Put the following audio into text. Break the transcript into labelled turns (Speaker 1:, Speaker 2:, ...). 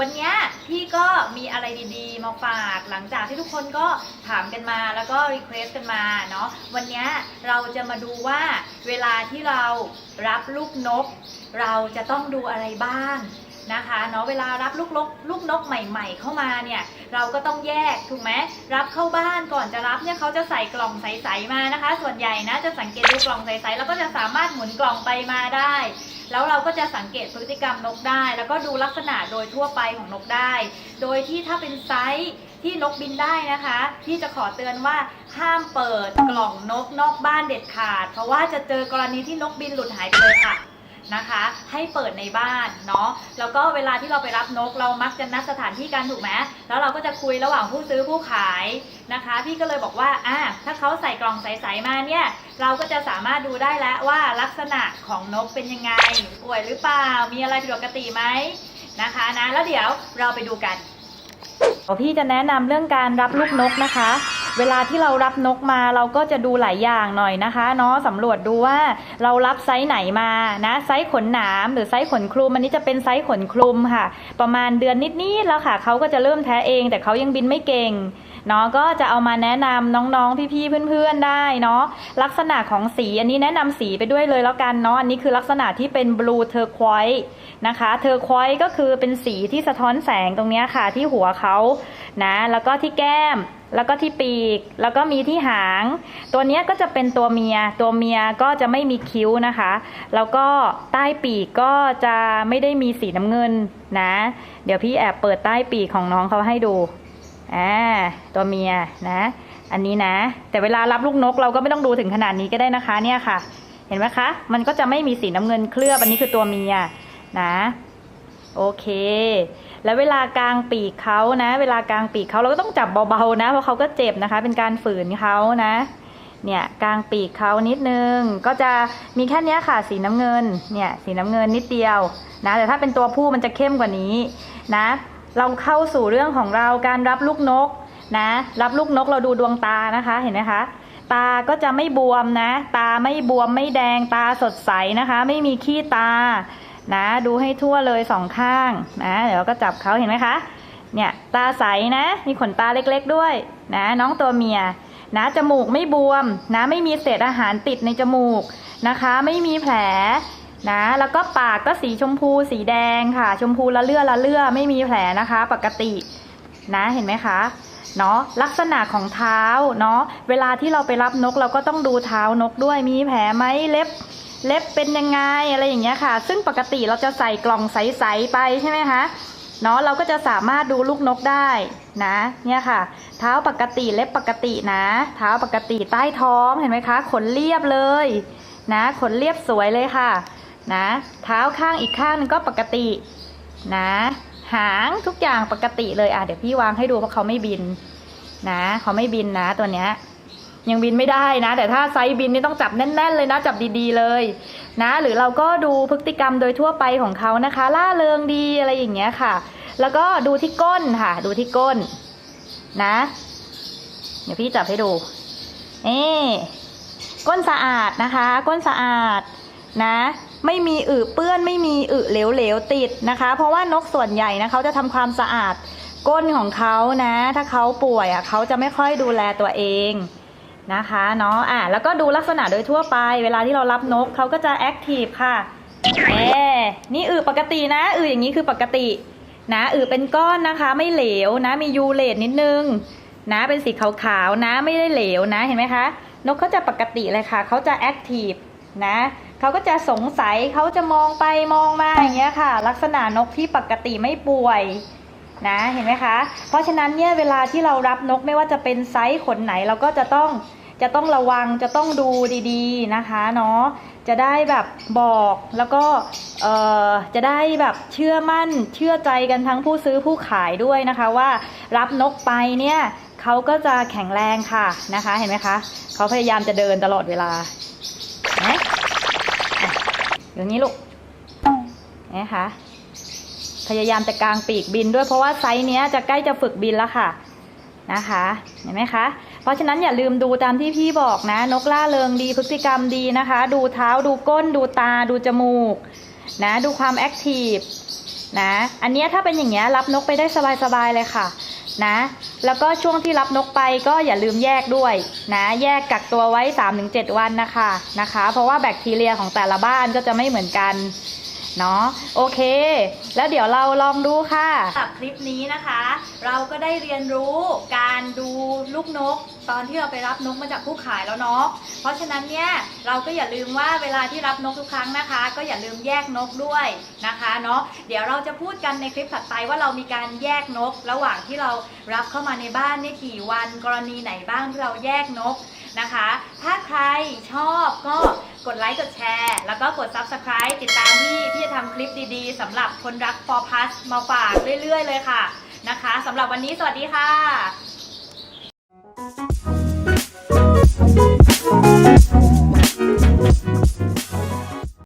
Speaker 1: วันนี้พี่ก็มีอะไรดีๆ มาฝากหลังจากที่ทุกคนก็ถามกันมาแล้วก็รีเควสกันมาเนาะวันนี้เราจะมาดูว่าเวลาที่เรารับลูกนก เราจะต้องดูอะไรบ้าง นะคะเนาะเวลารับลูกนกลูกนกใหม่ ๆ เข้ามาเนี่ยเราก็ต้องแยกถูกไหมรับเข้าบ้านก่อนจะรับเนี่ยเขาจะใส่กล่องใสๆมานะคะ ส่วนใหญ่นะจะสังเกตดูกล่องใสๆแล้วก็จะสามารถหมุนกล่องไปมาได้ แล้วเราก็จะสังเกตพฤติกรรมนกได้ แล้วก็ดูลักษณะโดยทั่วไปของนกได้ โดยที่ถ้าเป็นไซส์ที่นกบินได้นะคะที่จะขอเตือนว่าห้ามเปิดกล่องนกนอกบ้านเด็ดขาด เพราะว่าจะเจอกรณีที่นกบินหลุดหายไปเลยค่ะ นะคะ ให้เปิดในบ้านเนาะแล้วก็เวลาที่เราไปรับนกเรามักจะนัดสถานที่กันถูกไหมแล้วเราก็จะคุยระหว่างผู้ซื้อผู้ขายนะคะ พี่ก็เลยบอกว่าอะถ้าเขาใส่กล่องใสๆมาเนี่ยเราก็จะสามารถดูได้แล้วว่าลักษณะของนกเป็นยังไงป่วยหรือเปล่ามีอะไรผิดปกติไหมนะคะนะแล้วเดี๋ยวเราไปดูกันพี่จะแนะนำเรื่องการรับลูกนกนะคะ เวลาที่เรารับนกมาเราก็จะดูหลายอย่างหน่อยนะคะเนาะสำรวจดูว่าเรารับไซส์ไหนมานะไซส์ขนหนามหรือไซส์ขนคลุมอันนี้จะเป็นไซส์ขนคลุมค่ะ ประมาณเดือนนิดๆแล้วค่ะเขาก็จะเริ่มแท้เอง แต่เขายังบินไม่เก่งเนาะก็จะเอามาแนะนำน้องๆพี่ๆเพื่อนๆได้เนาะลักษณะของสีอันนี้แนะนำสีไปด้วยเลยแล้วกันเนาะอันนี้คือลักษณะที่เป็นบลูเทอร์ควอยนะคะเทอร์ควอยก็คือเป็นสีที่สะท้อนแสงตรงนี้ค่ะที่หัวเขา นะแล้วก็ที่แก้มแล้วก็ที่ปีก แล้วก็มีที่หาง ตัวนี้ก็จะเป็นตัวเมีย ตัวเมียก็จะไม่มีคิ้วนะคะ แล้วก็ใต้ปีกก็จะไม่ได้มีสีน้ำเงินนะ เดี๋ยวพี่แอบเปิดใต้ปีกของน้องเขาให้ดูอ่าตัวเมียนะ อันนี้นะ แต่เวลารับลูกนกเราก็ไม่ต้องดูถึงขนาดนี้ก็ได้นะคะเนี่ยค่ะ เห็นไหมคะ มันก็จะไม่มีสีน้ำเงินเคลือบ อันนี้คือตัวเมียนะ โอเค แล้วเวลากลางปีกเขานะ เวลากลางปีกเขาเราก็ต้องจับเบาๆนะ เพราะเขาก็เจ็บนะคะ เป็นการฝืนเขานะ เนี่ยกลางปีกเขานิดนึง ก็จะมีแค่นี้ค่ะสีน้ำเงิน เนี่ยสีน้ำเงินนิดเดียวนะ แต่ถ้าเป็นตัวผู้มันจะเข้มกว่านี้นะ เราเข้าสู่เรื่องของเราการรับลูกนกนะ รับลูกนกเราดูดวงตานะคะเห็นไหมคะตาก็จะไม่บวมนะ ตาไม่บวมไม่แดงตาสดใสนะคะ ไม่มีขี้ตา นะ ดูให้ทั่วเลยสองข้างนะเดี๋ยวก็จับเขาเห็นไหมคะ เนี่ยตาใสนะมีขนตาเล็กๆด้วยนะน้องตัวเมียนะจมูกไม่บวมนะไม่มีเศษอาหารติดในจมูกนะคะ ไม่มีแผลนะแล้วก็ปากก็สีชมพูสีแดงค่ะ ชมพูละเลื่อละเลื่อไม่มีแผลนะคะ ปกตินะเห็นไหมคะเนาะลักษณะของเท้าเนาะเวลาที่เราไปรับนกเราก็ต้องดูเท้านกด้วยมีแผลไหมเล็บ เล็บเป็นยังไงอะไรอย่างเงี้ยค่ะ ซึ่งปกติเราจะใส่กล่องใสๆไปใช่ไหมคะเนาะเราก็จะสามารถดูลูกนกได้นะเนี่ยค่ะ เท้าปกติเล็บปกตินะ เท้าปกติใต้ท้องเห็นไหมคะ ขนเรียบเลยนะขนเรียบสวยเลยค่ะนะเท้าข้างอีกข้างหนึงก็ปกตินะหางทุกอย่างปกติเลยอะเดี๋ยวพี่วางให้ดูเพราะเขาไม่บินนะเขาไม่บินนะตัวเนี้ย ยังบินไม่ได้นะ แต่ถ้าไซส์บินนี่ต้องจับแน่น ๆ เลยนะ จับดีๆเลยนะ หรือเราก็ดูพฤติกรรมโดยทั่วไปของเขานะคะ ล่าเริงดีอะไรอย่างเงี้ยค่ะ แล้วก็ดูที่ก้นค่ะ ดูที่ก้นนะ เดี๋ยวพี่จับให้ดูนี่ก้นสะอาดนะคะ ก้นสะอาดนะ ไม่มีอึเปื้อนไม่มีอึเหลวๆติดนะคะ เพราะว่านกส่วนใหญ่นะเขาจะทำความสะอาดก้นของเขานะ ถ้าเขาป่วยอะเขาจะไม่ค่อยดูแลตัวเอง นะคะเนาะอะแล้วก็ดูลักษณะโดยทั่วไป เวลาที่เรารับนกเขาก็จะแอคทีฟค่ะเอ๊นี่อึปกตินะอึอย่างนี้คือปกติ นะอือเป็นก้อนนะคะ ไม่เหลวนะ มียูเลตนิดนึง นะเป็นสีขาวๆนะไม่ได้เหลวนะเห็นไหมคะ นกเขาจะปกติเลยค่ะเขาจะแอคทีฟนะเขาก็จะสงสัยเขาจะมองไปมองมาอย่างเงี้ยค่ะ ลักษณะนกที่ปกติไม่ป่วยนะเห็นไหมคะ เพราะฉะนั้นเนี่ยเวลาที่เรารับนกไม่ว่าจะเป็นไซส์ขนไหนเราก็จะต้อง จะต้องระวังจะต้องดูดีๆนะคะเนาะจะได้แบบบอกแล้วก็เอ่อจะได้แบบเชื่อมั่นเชื่อใจกันทั้งผู้ซื้อผู้ขายด้วยนะคะว่ารับนกไปเนี่ยเขาก็จะแข็งแรงค่ะนะคะเห็นไหมคะเขาพยายามจะเดินตลอดเวลาเนไหมอะอย่างนี้ลูกนะคะพยายามจะกางปีกบินด้วยเพราะว่าไซส์เนี้ยจะใกล้จะฝึกบินแล้วค่ะนะคะ เห็นไหมคะ เพราะฉะนั้นอย่าลืมดูตามที่พี่บอกนะ นกล่าเริงดีพฤติกรรมดีนะคะ ดูเท้าดูก้น ดูตาดูจมูก นะ ดูความแอคทีฟนะ อันนี้ถ้าเป็นอย่างเงี้ยรับนกไปได้สบายๆเลยค่ะนะ แล้วก็ช่วงที่รับนกไปก็อย่าลืมแยกด้วยนะ แยกกักตัวไว้ 3-7 วันนะคะนะคะ เพราะว่าแบคทีเรียของแต่ละบ้านก็จะไม่เหมือนกัน เนาะโอเค แล้วเดี๋ยวเราลองดูค่ะกับคลิปนี้นะคะ เราก็ได้เรียนรู้การดูลูกนก ตอนที่เราไปรับนกมาจากผู้ขายแล้วเนาะเพราะฉะนั้นเนี่ยเราก็อย่าลืมว่าเวลาที่รับนกทุกครั้งนะคะ ก็อย่าลืมแยกนกด้วยนะคะเนาะเดี๋ยวเราจะพูดกันในคลิปถัดไปว่าเรามีการแยกนก ระหว่างที่เรารับเข้ามาในบ้านเนี่ยกี่วันกรณีไหนบ้างที่เราแยกนกนะคะ ถ้าใครชอบก็กดไลค์กดแชร์ แล้วก็กด Subscribe ติดตามพี่ที่จะทำคลิปดีๆสำหรับคนรักฟอพัสมาฝากเรื่อยๆ เลยค่ะนะคะสำหรับวันนี้สวัสดีค่ะ